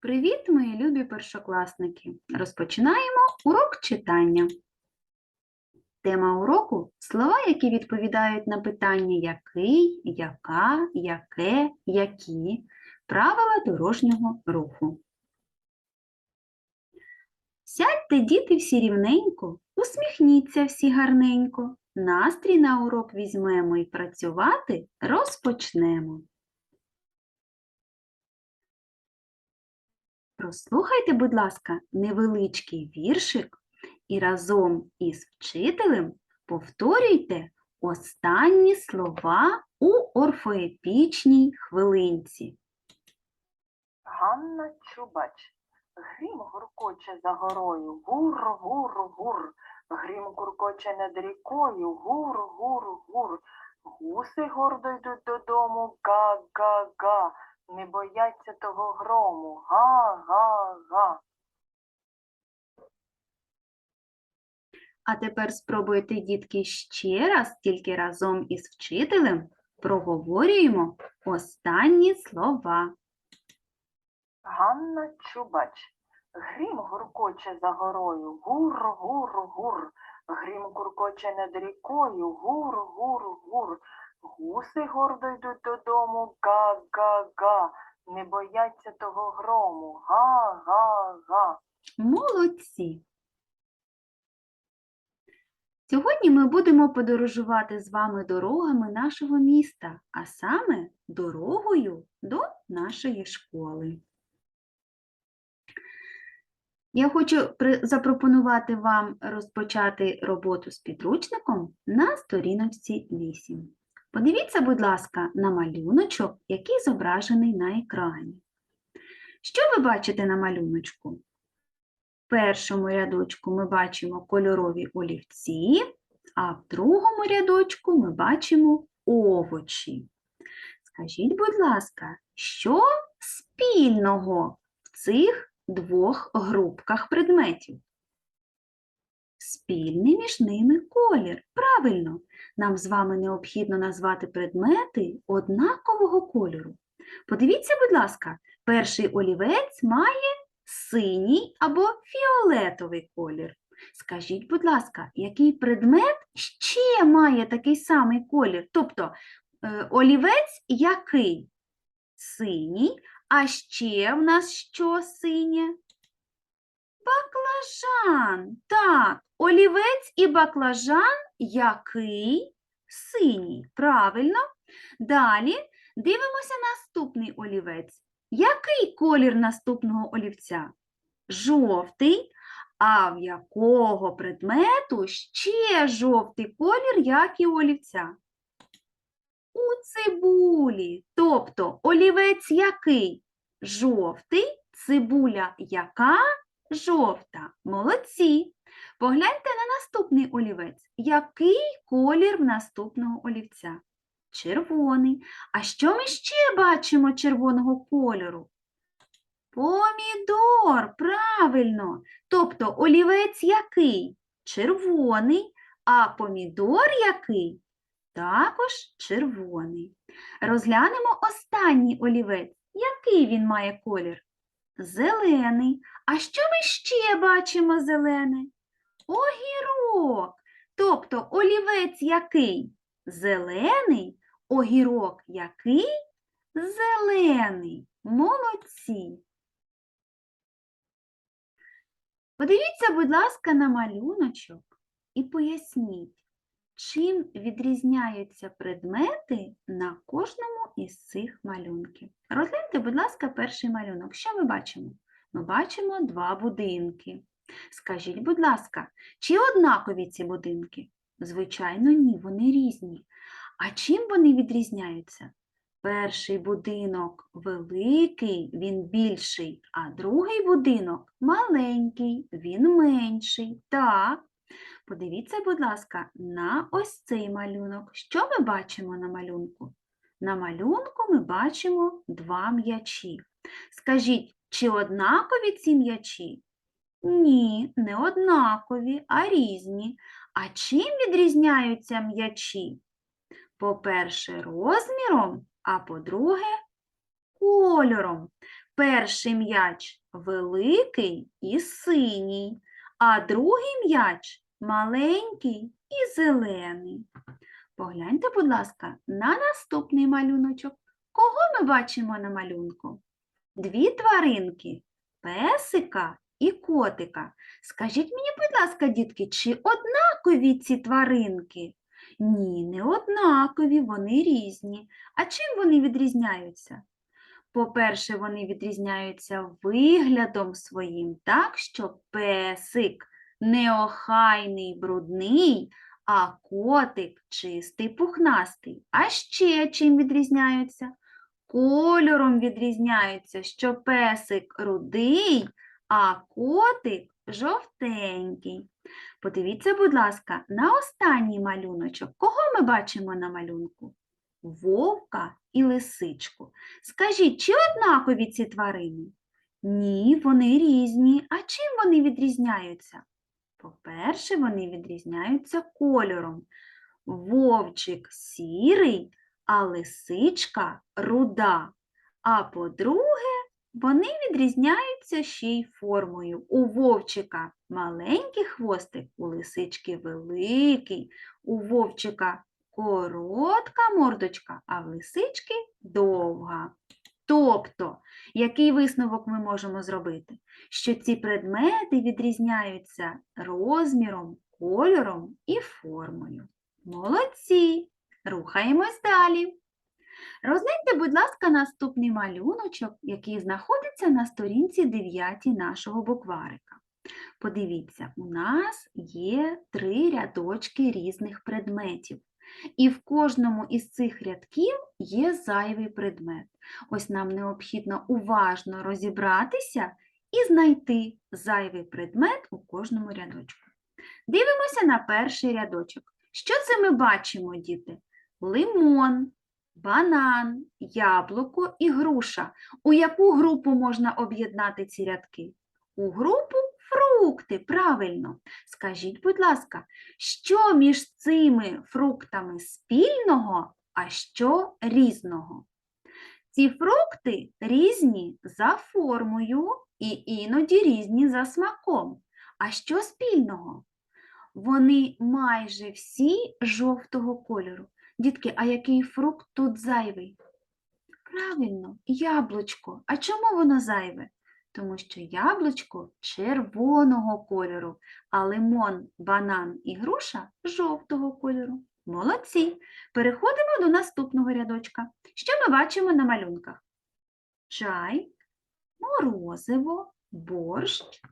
Привіт, мої любі першокласники! Розпочинаємо урок читання. Тема уроку слова, які відповідають на питання який, яка, яке, які, правила дорожнього руху. Сядьте, діти, всі рівненько, усміхніться всі гарненько. Настрій на урок візьмемо і працювати розпочнемо. Прослухайте, будь ласка, невеличкий віршик і разом із вчителем повторюйте останні слова у орфоепічній хвилинці. Ганна Чубач. Грім гуркоче за горою, гур, гур, гур. Грім гуркоче над рікою, гур, гур, гур. Гуси гордо йдуть додому, га, га, га. Не бояться того грому, га, га, га. А тепер спробуйте, дітки, ще раз, тільки разом із вчителем проговорюємо останні слова. Ганна Чубач. Грім гуркоче за горою, гур, гур, гур. Грім гуркоче над рікою, гур, гур, гур. Гуси гордо йдуть додому, га, га, га. Не бояться того грому, га, га, га. Молодці! Сьогодні ми будемо подорожувати з вами дорогами нашого міста, а саме дорогою до нашої школи. Я хочу запропонувати вам розпочати роботу з підручником на сторіночці 8. Подивіться, будь ласка, на малюночок, який зображений на екрані. Що ви бачите на малюночку? В першому рядочку ми бачимо кольорові олівці, а в другому рядочку ми бачимо овочі. Скажіть, будь ласка, що спільного в цих двох групках предметів? Спільний між ними колір. Правильно, нам з вами необхідно назвати предмети однакового кольору. Подивіться, будь ласка, перший олівець має синій або фіолетовий колір. Скажіть, будь ласка, який предмет ще має такий самий колір? Тобто е, олівець який? Синій, а ще в нас що синє? Баклажан. Так, олівець і баклажан який? Синій. Правильно. Далі дивимося наступний олівець. Який колір наступного олівця? Жовтий. А в якого предмету ще жовтий колір, як і олівця? У цибулі. Тобто олівець який? Жовтий, цибуля яка? Жовта. Молодці. Погляньте на наступний олівець. Який колір наступного олівця? Червоний. А що ми ще бачимо червоного кольору? Помідор, правильно. Тобто олівець який? Червоний, а помідор який? Також червоний. Розглянемо останній олівець. Який він має колір? Зелений. А що ми ще бачимо зелене? Огірок. Тобто олівець який? Зелений, огірок який? Зелений. Молодці. Подивіться, будь ласка, на малюночок і поясніть, чим відрізняються предмети на кожному із цих малюнків. Розгляньте, будь ласка, перший малюнок. Що ми бачимо? Ми бачимо два будинки. Скажіть, будь ласка, чи однакові ці будинки? Звичайно, ні, вони різні. А чим вони відрізняються? Перший будинок великий, він більший, а другий будинок маленький, він менший. Так. Подивіться, будь ласка, на ось цей малюнок. Що ми бачимо на малюнку? На малюнку ми бачимо два м'ячі. Скажіть, чи однакові ці м'ячі? Ні, не однакові, а різні. А чим відрізняються м'ячі? По-перше, розміром, а по-друге, кольором. Перший м'яч великий і синій, а другий м'яч маленький і зелений. Погляньте, будь ласка, на наступний малюночок. Кого ми бачимо на малюнку? Дві тваринки песика і котика. Скажіть мені, будь ласка, дітки, чи однакові ці тваринки? Ні, не однакові, вони різні. А чим вони відрізняються? По-перше, вони відрізняються виглядом своїм, так що песик неохайний, брудний, а котик чистий, пухнастий. А ще чим відрізняються? Кольором відрізняються, що песик рудий, а котик жовтенький. Подивіться, будь ласка, на останній малюночок. Кого ми бачимо на малюнку? Вовка і лисичку. Скажіть, чи однакові ці тварини? Ні, вони різні. А чим вони відрізняються? По-перше, вони відрізняються кольором. Вовчик сірий, а лисичка руда. А по-друге, вони відрізняються ще й формою. У вовчика маленький хвостик, у лисички великий, у вовчика коротка мордочка, а в лисички довга. Тобто, який висновок ми можемо зробити? Що ці предмети відрізняються розміром, кольором і формою. Молодці! Рухаємось далі. Розгляньте, будь ласка, наступний малюночок, який знаходиться на сторінці 9 нашого букварика. Подивіться, у нас є три рядочки різних предметів. І в кожному із цих рядків є зайвий предмет. Ось нам необхідно уважно розібратися і знайти зайвий предмет у кожному рядочку. Дивимося на перший рядочок. Що це ми бачимо, діти? Лимон, банан, яблуко і груша. У яку групу можна об'єднати ці рядки? У групу фрукти, правильно. Скажіть, будь ласка, що між цими фруктами спільного, а що різного? Ці фрукти різні за формою і іноді різні за смаком. А що спільного? Вони майже всі жовтого кольору. Дітки, а який фрукт тут зайвий? Правильно, яблучко. А чому воно зайве? Тому що яблучко червоного кольору, а лимон, банан і груша жовтого кольору. Молодці! Переходимо до наступного рядочка. Що ми бачимо на малюнках? Чай, морозиво, борщ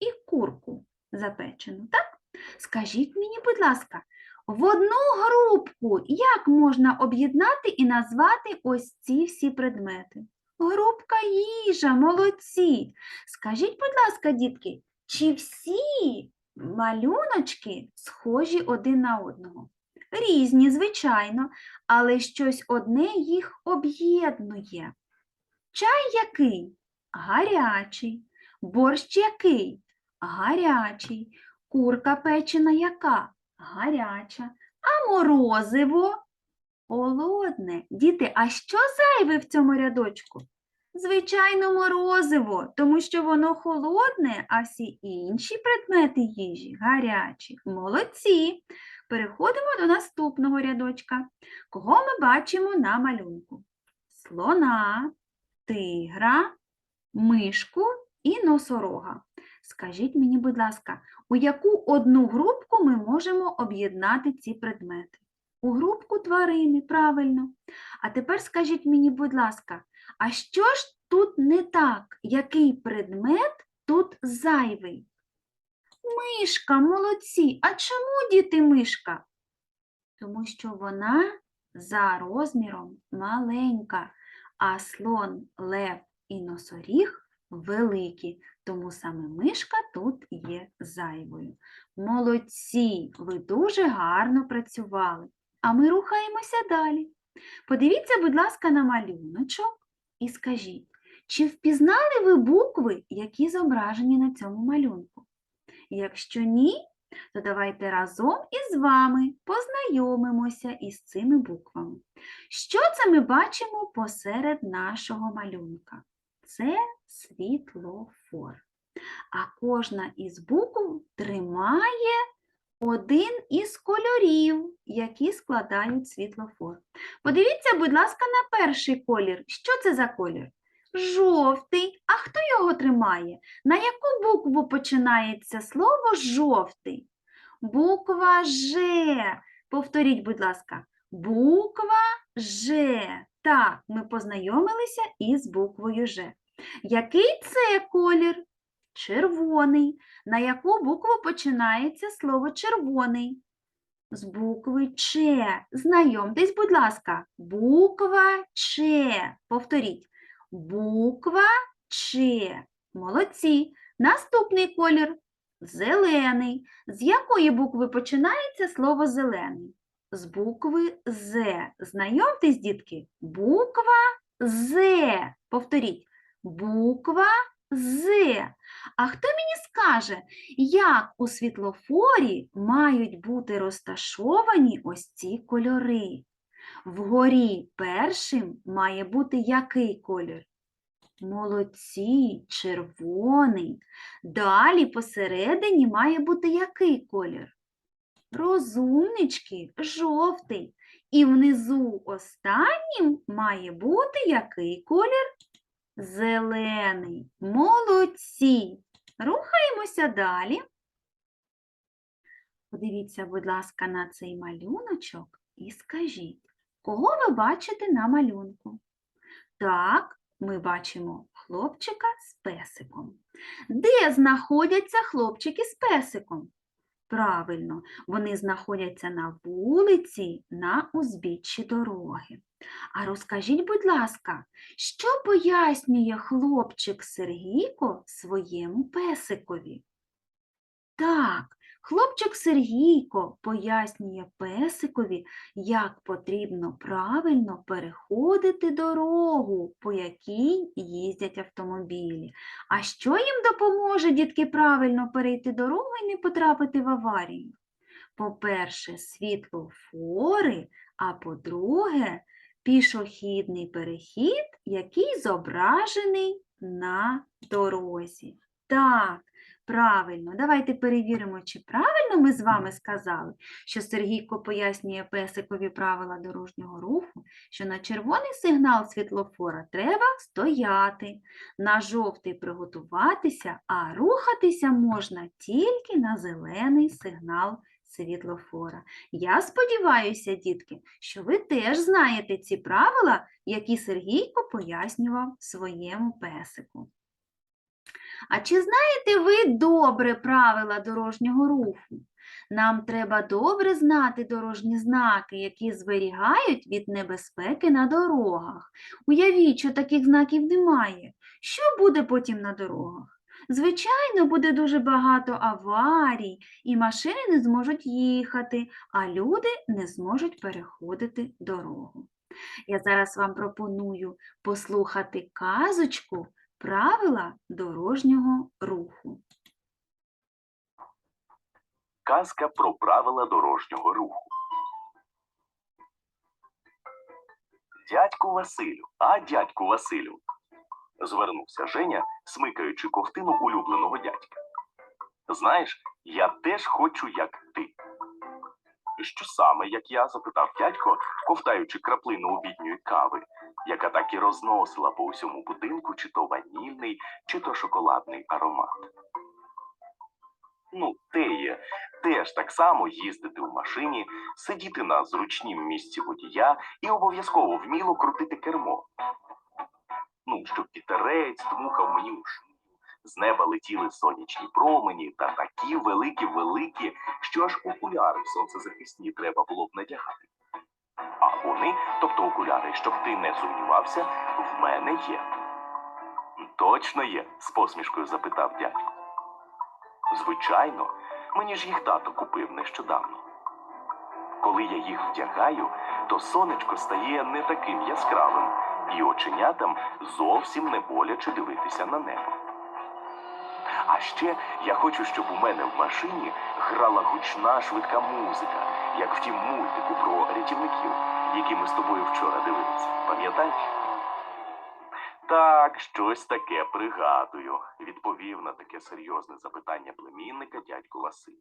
і курку запечену, так? Скажіть мені, будь ласка, в одну групку як можна об'єднати і назвати ось ці всі предмети? Групка їжа, молодці. Скажіть, будь ласка, дітки, чи всі малюночки схожі один на одного? Різні, звичайно, але щось одне їх об'єднує. Чай який? Гарячий. Борщ який? Гарячий. Курка печена яка? Гаряча. А морозиво? Холодне. Діти, а що зайве в цьому рядочку? Звичайно, морозиво, тому що воно холодне, а всі інші предмети їжі гарячі. Молодці. Переходимо до наступного рядочка. Кого ми бачимо на малюнку? Слона, тигра, мишку і носорога. Скажіть мені, будь ласка, у яку одну групку ми можемо об'єднати ці предмети? У групку тварини, правильно. А тепер скажіть мені, будь ласка, а що ж тут не так? Який предмет тут зайвий? Мишка, молодці. А чому діти мишка? Тому що вона за розміром маленька, а слон, лев і носоріг великі, тому саме мишка тут є зайвою. Молодці, ви дуже гарно працювали. А ми рухаємося далі. Подивіться, будь ласка, на малюночок і скажіть, чи впізнали ви букви, які зображені на цьому малюнку? Якщо ні, то давайте разом із вами познайомимося із цими буквами. Що це ми бачимо посеред нашого малюнка? це світлофор. А кожна із букв тримає один із кольорів, які складають світлофор. Подивіться, будь ласка, на перший колір. Що це за колір? Жовтий. А хто його тримає? На яку букву починається слово жовтий? Буква Ж. Повторіть, будь ласка, буква Ж. Так, ми познайомилися із буквою Ж. Який це колір? Червоний. На яку букву починається слово червоний? З букви Ч. Знайомтесь, будь ласка, буква Ч. Повторіть. Буква Ч. Молодці. Наступний колір зелений. З якої букви починається слово зелений? З букви З. Знайомтесь, дітки, буква З. Повторіть. Буква З. А хто мені скаже, як у світлофорі мають бути розташовані ось ці кольори? Вгорі першим має бути який колір? Молодці, червоний. Далі посередині має бути який колір? Розумнички, жовтий. І внизу останнім має бути який колір? Зелений. Молодці. Рухаємося далі. Подивіться, будь ласка, на цей малюночок і скажіть, кого ви бачите на малюнку? Так, ми бачимо хлопчика з песиком. Де знаходяться хлопчики з песиком? Правильно, вони знаходяться на вулиці на узбіччі дороги. А розкажіть, будь ласка, що пояснює хлопчик Сергійко своєму песикові? Так, хлопчик Сергійко пояснює песикові, як потрібно правильно переходити дорогу, по якій їздять автомобілі. А що їм допоможе, дітки, правильно перейти дорогу і не потрапити в аварію? По-перше, світлофори, а по-друге, пішохідний перехід, який зображений на дорозі. Так, правильно. Давайте перевіримо, чи правильно ми з вами сказали, що Сергійко пояснює песикові правила дорожнього руху, що на червоний сигнал світлофора треба стояти, на жовтий приготуватися, а рухатися можна тільки на зелений сигнал світлофора. Я сподіваюся, дітки, що ви теж знаєте ці правила, які Сергійко пояснював своєму песику. А чи знаєте ви добре правила дорожнього руху? Нам треба добре знати дорожні знаки, які зберігають від небезпеки на дорогах. Уявіть, що таких знаків немає. Що буде потім на дорогах? Звичайно, буде дуже багато аварій, і машини не зможуть їхати, а люди не зможуть переходити дорогу. Я зараз вам пропоную послухати казочку Правила дорожнього руху. Казка про правила дорожнього руху. Дядьку Василю, а дядьку Василю. Звернувся Женя, смикаючи ковтину улюбленого дядька. Знаєш, я теж хочу, як ти. Що саме, як я запитав дядько, ковтаючи краплину обідньої кави, яка так і розносила по усьому будинку чи то ванільний, чи то шоколадний аромат. Ну, те є, теж так само їздити в машині, сидіти на зручнім місці водія і обов'язково вміло крутити кермо. Ну, щоб вітерець дмухав мені у шию, з неба летіли сонячні промені та такі великі-великі, що аж окуляри сонцезахисні треба було б надягати. А вони, тобто окуляри, щоб ти не сумнівався, в мене є. Точно є? з посмішкою запитав дядько. Звичайно, мені ж їх тато купив нещодавно. Коли я їх вдягаю, то сонечко стає не таким яскравим, і оченятам зовсім не боляче дивитися на небо. А ще я хочу, щоб у мене в машині грала гучна швидка музика, як в тім мультику про рятівників, який ми з тобою вчора дивилися. Пам'ятаєш? Так, щось таке пригадую, відповів на таке серйозне запитання племінника дядько Василь.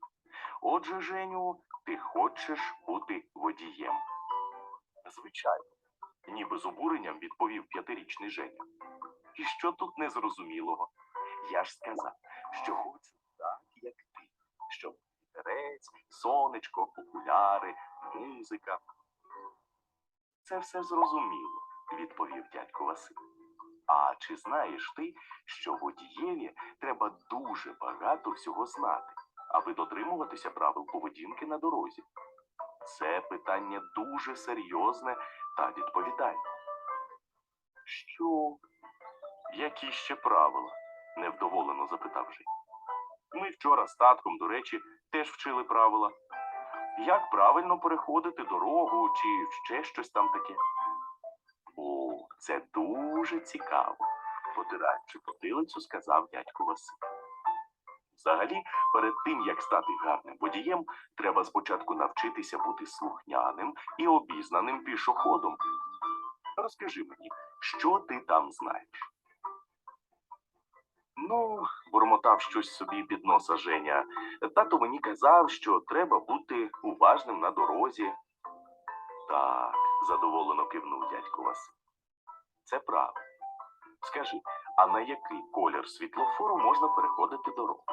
Отже, Женю, ти хочеш бути водієм? Звичайно, ніби з обуренням відповів п'ятирічний Женя. І що тут незрозумілого? Я ж сказав, що хочу так, як ти, щоб вітерець, сонечко, окуляри, музика. Це все зрозуміло, відповів дядько Василь. А чи знаєш ти, що водієві треба дуже багато всього знати, аби дотримуватися правил поведінки на дорозі? Це питання дуже серйозне та відповідальне. Що? Які ще правила? невдоволено запитав Жень. Ми вчора з татком, до речі, теж вчили правила. Як правильно переходити дорогу чи ще щось там таке? О, це дуже цікаво, потираючи потилицю, сказав дядько Василь. Взагалі, перед тим, як стати гарним водієм, треба спочатку навчитися бути слухняним і обізнаним пішоходом. Розкажи мені, що ти там знаєш? Ну, бурмотав щось собі під носа Женя. Тато мені казав, що треба бути уважним на дорозі. Так, задоволено кивнув дядько Василь. Це правда. Скажи, а на який колір світлофору можна переходити дорогу?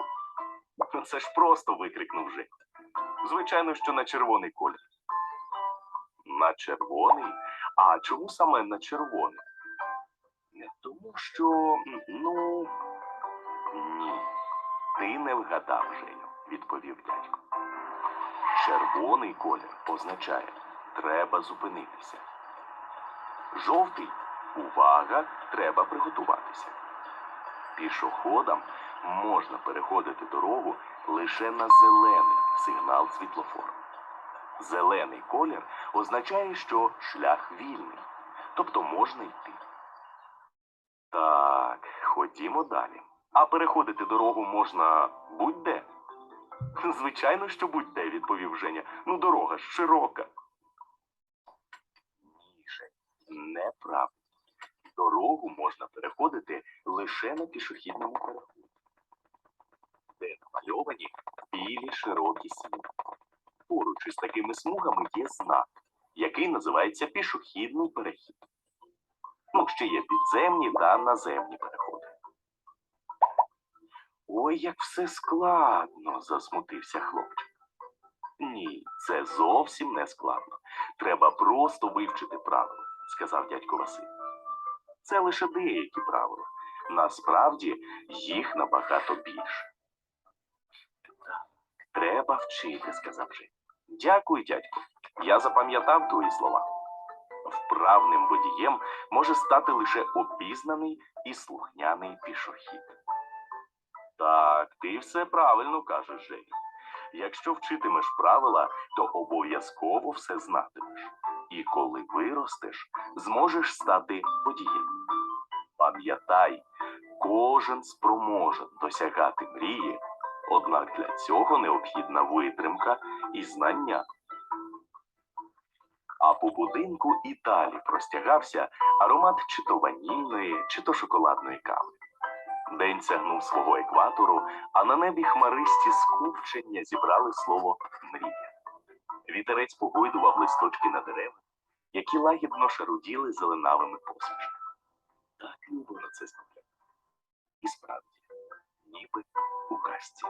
Це ж просто викрикнув Женя. Звичайно, що на червоний колір. На червоний? А чому саме на червоний? Тому, що ну. Ні. Ти не вгадав, Женю, відповів дядько. Червоний колір означає треба зупинитися. Жовтий увага, треба приготуватися. Пішоходам можна переходити дорогу лише на зелений сигнал світлофору. Зелений колір означає, що шлях вільний, тобто можна йти. Так, ходімо далі. А переходити дорогу можна будь-де. Звичайно, що будь-де, відповів Женя. Ну, дорога ж широка. Неправда. Дорогу можна переходити лише на пішохідному переході, де намальовані білі широкі смуги. Поруч із такими смугами є знак, який називається пішохідний перехід. Ну, ще є підземні та наземні переходи. Ой, як все складно, засмутився хлопчик. Ні, це зовсім не складно. Треба просто вивчити правила, сказав дядько Василь. Це лише деякі правила. Насправді їх набагато більше. Треба вчити, сказав Жень. Дякую, дядько. Я запам'ятав твої слова. Вправним водієм може стати лише обізнаний і слухняний пішохід. Так, ти все правильно кажеш, Женя. Якщо вчитимеш правила, то обов'язково все знатимеш. І коли виростеш, зможеш стати водієм. Пам'ятай, кожен спроможен досягати мрії, однак для цього необхідна витримка і знання. А по будинку і далі простягався аромат чи то ванільної, чи то шоколадної кави. День сягнув свого екватору, а на небі хмаристі скупчення зібрали слово мрія. Вітерець погойдував листочки на деревах, які лагідно шаруділи зеленавими посмішками. Так любо на це споглядати. І справді, ніби у казці.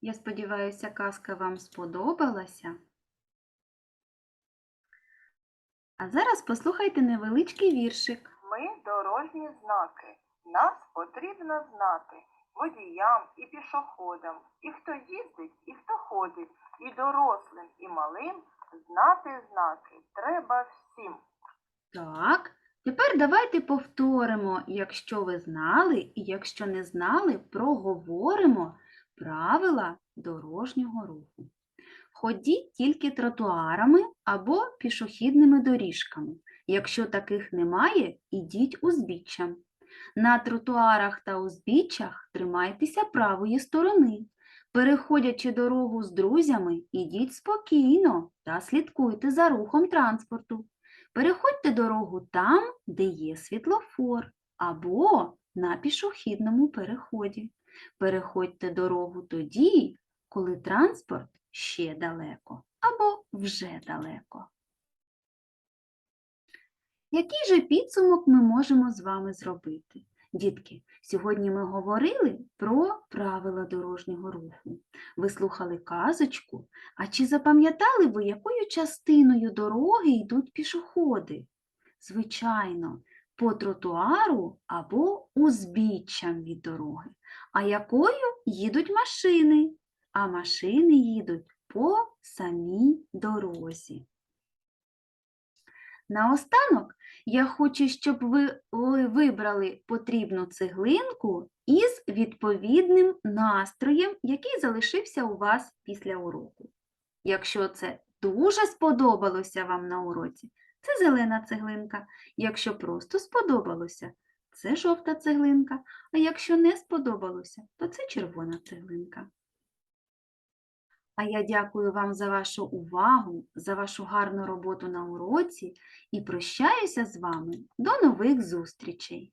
Я сподіваюся, казка вам сподобалася. А зараз послухайте невеличкий віршик. Ми дорожні знаки. Нас потрібно знати водіям і пішоходам, і хто їздить, і хто ходить, і дорослим, і малим знати знаки треба всім. Так, тепер давайте повторимо, якщо ви знали, і якщо не знали, проговоримо правила дорожнього руху. Ходіть тільки тротуарами або пішохідними доріжками. Якщо таких немає, ідіть узбіччям. На тротуарах та узбіччях тримайтеся правої сторони. Переходячи дорогу з друзями, ідіть спокійно та слідкуйте за рухом транспорту. Переходьте дорогу там, де є світлофор, або на пішохідному переході. Переходьте дорогу тоді, коли транспорт ще далеко або вже далеко. Який же підсумок ми можемо з вами зробити? Дітки, сьогодні ми говорили про правила дорожнього руху. Ви слухали казочку, а чи запам'ятали ви, якою частиною дороги йдуть пішоходи? Звичайно, по тротуару або узбіччям від дороги. А якою їдуть машини? А машини їдуть по самій дорозі. Наостанок я хочу, щоб ви ви вибрали потрібну цеглинку із відповідним настроєм, який залишився у вас після уроку. Якщо це дуже сподобалося вам на уроці, це зелена цеглинка. Якщо просто сподобалося, це жовта цеглинка. А якщо не сподобалося, то це червона цеглинка. А я дякую вам за вашу увагу, за вашу гарну роботу на уроці і прощаюся з вами до нових зустрічей!